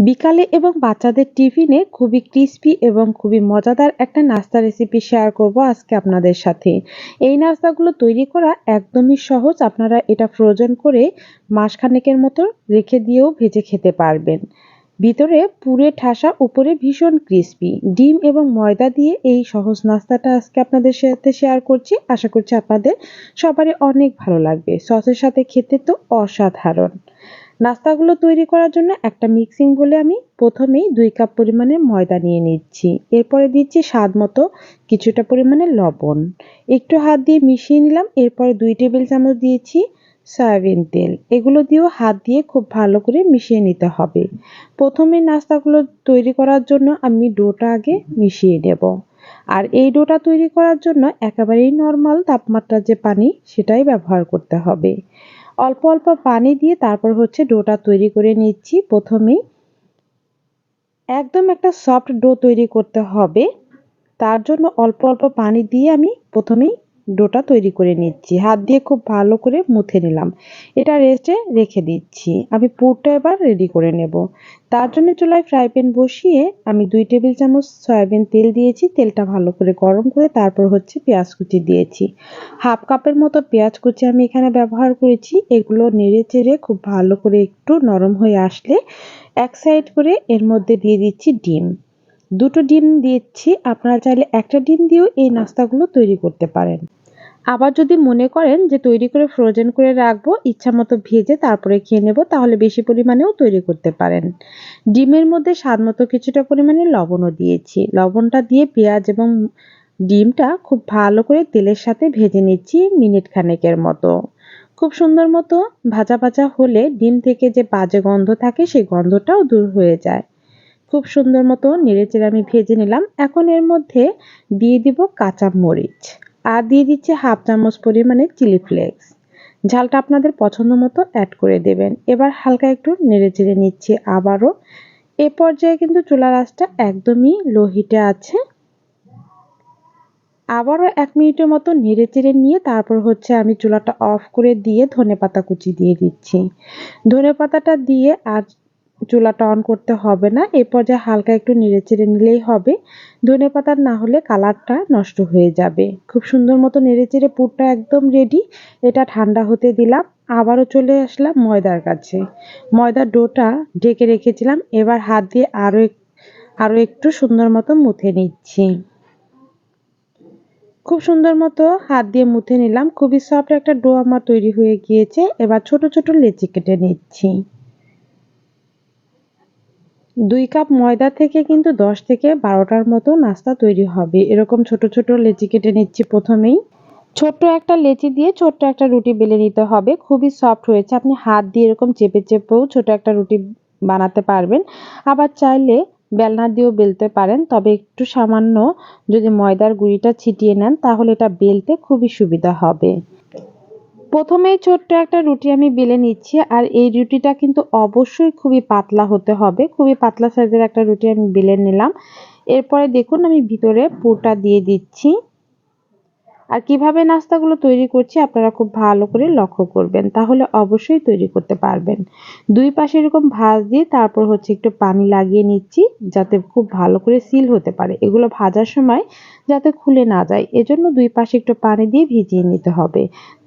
বিকালে এবং বাচ্চাদের টিফিনে খুবই ক্রিস্পি এবং খুবই মজাদার একটা নাস্তা রেসিপি শেয়ার করব আজকে আপনাদের সাথে। এই নাস্তাগুলো তৈরি করা একদমই সহজ, আপনারা এটা ফ্রোজেন করে মাসখানেকের মতো রেখে দিয়েও ভেজে খেতে পারবেন। ভিতরে পুরে ঠাসা, উপরে ভীষণ ক্রিস্পি। ডিম এবং ময়দা দিয়ে এই সহজ নাস্তাটা আজকে আপনাদের সাথে শেয়ার করছি। আশা করছি আপনাদের সবারই অনেক ভালো লাগবে। সসের সাথে খেতে তো অসাধারণ। নাস্তাগুলো তৈরি করার জন্য একটা মিক্সিং বলে আমি প্রথমেই দুই কাপ পরিমাণে ময়দা নিয়ে নিচ্ছি। এরপরে দিচ্ছি স্বাদ মতো কিছুটা পরিমাণে লবণ। একটু হাত দিয়ে মিশিয়ে নিলাম, এরপরে দুই টেবিল চামচ দিয়েছি সয়াবিন তেল। এগুলো দিয়েও হাত দিয়ে খুব ভালো করে মিশিয়ে নিতে হবে। প্রথমে নাস্তাগুলো তৈরি করার জন্য আমি ডোটা আগে মিশিয়ে নেব। আর এই ডোটা তৈরি করার জন্য একেবারেই নর্মাল তাপমাত্রার যে পানি, সেটাই ব্যবহার করতে হবে। অল্প অল্প পানি দিয়ে তারপর হচ্ছে ডোটা তৈরি করে নিচ্ছি। প্রথমেই একদম একটা সফট ডো তৈরি করতে হবে। তার জন্য অল্প অল্প পানি দিয়ে আমি প্রথমেই ডোটা তৈরি করে নিচ্ছি। হাত দিয়ে খুব ভালো করে মুথে নিলাম। এটা রেস্টে রেখে দিচ্ছি। আমি পুরটা এবার রেডি করে নেব। তার জন্য চুলায় ফ্রাই প্যান বসিয়ে আমি দুই টেবিল চামচ সয়াবিন তেল দিয়েছি। তেলটা ভালো করে গরম করে তারপর হচ্ছে পেঁয়াজ কুচি দিয়েছি। হাফ কাপের মতো পেঁয়াজ কুচি আমি এখানে ব্যবহার করেছি। এগুলো নেড়ে চেড়ে খুব ভালো করে একটু নরম হয়ে আসলে এক সাইড করে এর মধ্যে দিয়ে দিচ্ছি ডিম। দুটো ডিম দিচ্ছি। আপনারা চাইলে একটা ডিম দিয়েও এই নাস্তাগুলো তৈরি করতে পারেন। আবার যদি মনে করেন যে তৈরি করে ফ্রোজেন করে রাখব, ইচ্ছা মতো ভেজে তারপরে খেয়ে নেব, তাহলে বেশি পরিমাণেও তৈরি করতে পারেন। ডিমের মধ্যে স্বাদ মতো কিছুটা পরিমাণে লবণও দিয়েছি। লবণটা দিয়ে পেঁয়াজ এবং ডিমটা খুব ভালো করে তেলের সাথে ভেজে নিচ্ছি মিনিট খানেকের মতো। খুব সুন্দর মতো ভাজা ভাজা হলে ডিম থেকে যে বাজে গন্ধ থাকে, সেই গন্ধটাও দূর হয়ে যায়। খুব সুন্দর মতো নেড়েচেড়ে আমি ভেজে নিলাম। এখন এর মধ্যে দিয়ে দিব কাঁচা মরিচ আর দিয়ে দিচ্ছে হাফ চামচ পরিমাণে চিলি ফ্লেক্স। ঝালটা আপনাদের পছন্দ মতো অ্যাড করে দেবেন। এবার হালকা একটু নেড়ে চেড়ে নিচ্ছি আবারও। এ পর্যায়ে কিন্তু চুলার আঁচটা একদমই লো হিটে আছে। আবারও এক মিনিটের মতো নেড়ে চেড়ে নিয়ে তারপর হচ্ছে আমি চুলাটা অফ করে দিয়ে ধনে পাতা কুচি দিয়ে দিচ্ছি। ধনে পাতাটা দিয়ে আর চুলাটা অন করতে হবে না। এ পর্যায়ে হালকা একটু নেড়ে চেড়ে নিলেই হবে। ধনে পাতার না হলে কালারটা নষ্ট হয়ে যাবে। খুব সুন্দর মতো নেড়ে চেড়ে পুরটা একদম রেডি এটা ঠান্ডা হতে দিলাম। আবারও চলে আসলাম ময়দার কাছে। ময়দার ডোটা ঢেকে রেখেছিলাম। এবার হাত দিয়ে আরও আরও একটু সুন্দর মতো মুথে নিচ্ছি। খুব সুন্দর মতো হাত দিয়ে মুথে নিলাম। খুবই সফট একটা ডো আমার তৈরি হয়ে গিয়েছে। এবার ছোট ছোট লেচি কেটে নিচ্ছি। দুই কাপ ময়দা থেকে কিন্তু দশ থেকে বারোটার মতো নাস্তা তৈরি হবে। এরকম ছোট ছোট লেচি কেটে নিচ্ছি প্রথমেই। ছোট্ট একটা লেচি দিয়ে ছোট্ট একটা রুটি বেলে নিতে হবে। খুবই সফট হয়েছে। আপনি হাত দিয়ে এরকম চেপে চেপেও ছোট একটা রুটি বানাতে পারবেন। আবার চাইলে বেলনা দিয়েও বেলতে পারেন। তবে একটু সামান্য যদি ময়দার গুঁড়িটা ছিটিয়ে নেন, তাহলে এটা বেলতে খুবই সুবিধা হবে। প্রথমেই ছোট্ট একটা রুটি আমি বেলে নিচ্ছি, আর এই রুটিটা কিন্তু অবশ্যই খুবই পাতলা হতে হবে। খুবই পাতলা সাইজের একটা রুটি আমি বেলে নিলাম। এরপরে দেখুন আমি ভিতরে পুরটা দিয়ে দিচ্ছি। আর কীভাবে নাস্তাগুলো তৈরি করছি আপনারা খুব ভালো করে লক্ষ্য করবেন, তাহলে অবশ্যই তৈরি করতে পারবেন। দুই পাশে এরকম ভাজ দিয়ে তারপর হচ্ছে একটু পানি লাগিয়ে নিচ্ছি, যাতে খুব ভালো করে সিল হতে পারে। এগুলো ভাজার সময় যাতে খুলে না যায়, এজন্য দুই পাশে একটু পানি দিয়ে ভিজিয়ে নিতে হবে।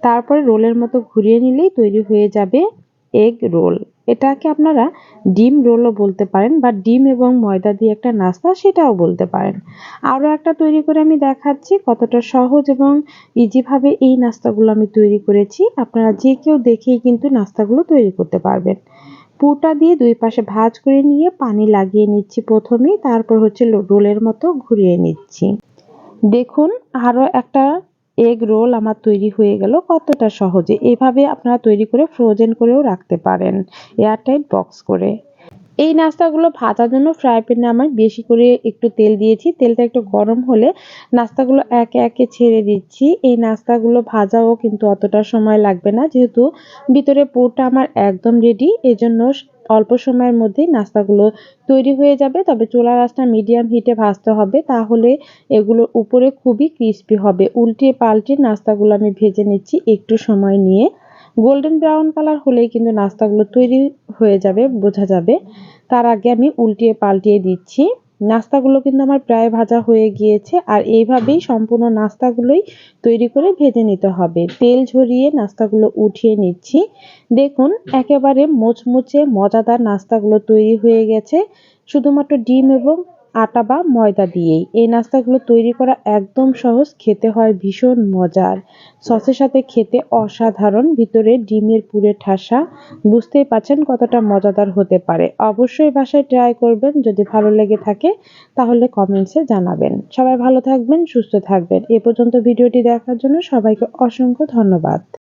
তারপরে রোলের মতো ঘুরিয়ে নিলেই তৈরি হয়ে যাবে এগ রোল। এটাকে আপনারা ডিম রোলও বলতে পারেন বা ডিম এবং ময়দা দিয়ে একটা নাস্তা সেটাও বলতে পারেন। আরও একটা তৈরি করে আমি দেখাচ্ছি, কতটা সহজ এবং ইজিভাবে এই নাস্তাগুলো আমি তৈরি করেছি। আপনারা যে কেউ দেখেই কিন্তু নাস্তাগুলো তৈরি করতে পারবেন। পুরটা দিয়ে দুই পাশে ভাজ করে নিয়ে পানি লাগিয়ে নিচ্ছি প্রথমেই তারপর হচ্ছে রোলের মতো ঘুরিয়ে নিচ্ছি। দেখুন, আরও একটা এগ রোল আমার তৈরি হয়ে গেল কতটা সহজে। এভাবে আপনারা তৈরি করে ফ্রোজেন করেও রাখতে পারেন এয়ারটাইট বক্স করে। এই নাস্তাগুলো ভাজার জন্য ফ্রাই প্যানে আমার বেশি করে একটু তেল দিয়েছি। তেলটা একটু গরম হলে নাস্তাগুলো একে একে ছেড়ে দিচ্ছি। এই নাস্তাগুলো ভাজাও কিন্তু অতটা সময় লাগবে না, যেহেতু ভিতরে পুরটা আমার একদম রেডি এজন্য অল্প সময়ের মধ্যেই নাস্তাগুলো তৈরি হয়ে যাবে। তবে চুলা রাস্তা মিডিয়াম হিটে ভাজতে হবে। তাহলে এগুলোর উপরে খুবই ক্রিস্পি হবে। উল্টে পাল্টে নাস্তাগুলো আমি ভেজে নিচ্ছি একটু সময় নিয়ে। গোল্ডেন ব্রাউন কালার হলেই কিন্তু নাস্তাগুলো তৈরি হয়ে যাবে, বোঝা যাবে। তার আগে আমি উল্টিয়ে পাল্টিয়ে দিচ্ছি। নাস্তাগুলো কিন্তু আমার প্রায় ভাজা হয়ে গিয়েছে, আর এইভাবেই সম্পূর্ণ নাস্তাগুলোই তৈরি করে ভেজে নিতে হবে। তেল ঝরিয়ে নাস্তাগুলো উঠিয়ে নিচ্ছি। দেখুন, একেবারে মোচমুচে, মজাদার নাস্তাগুলো তৈরি হয়ে গেছে। শুধুমাত্র ডিম এবং আটা বা ময়দা দিয়েই। এই নাস্তাগুলো তৈরি করা একদম সহজ, খেতে হয় ভীষণ মজার। সসের সাথে খেতে অসাধারণ, ভিতরে ডিমের পুরে ঠাসা। বুঝতেই পারছেন কতটা মজাদার হতে পারে। অবশ্যই বাসায় ট্রাই করবেন, যদি ভালো লেগে থাকে, তাহলে কমেন্টসে জানাবেন। সবাই ভালো থাকবেন, সুস্থ থাকবেন। এ পর্যন্ত ভিডিওটি দেখার জন্য সবাইকে অসংখ্য ধন্যবাদ।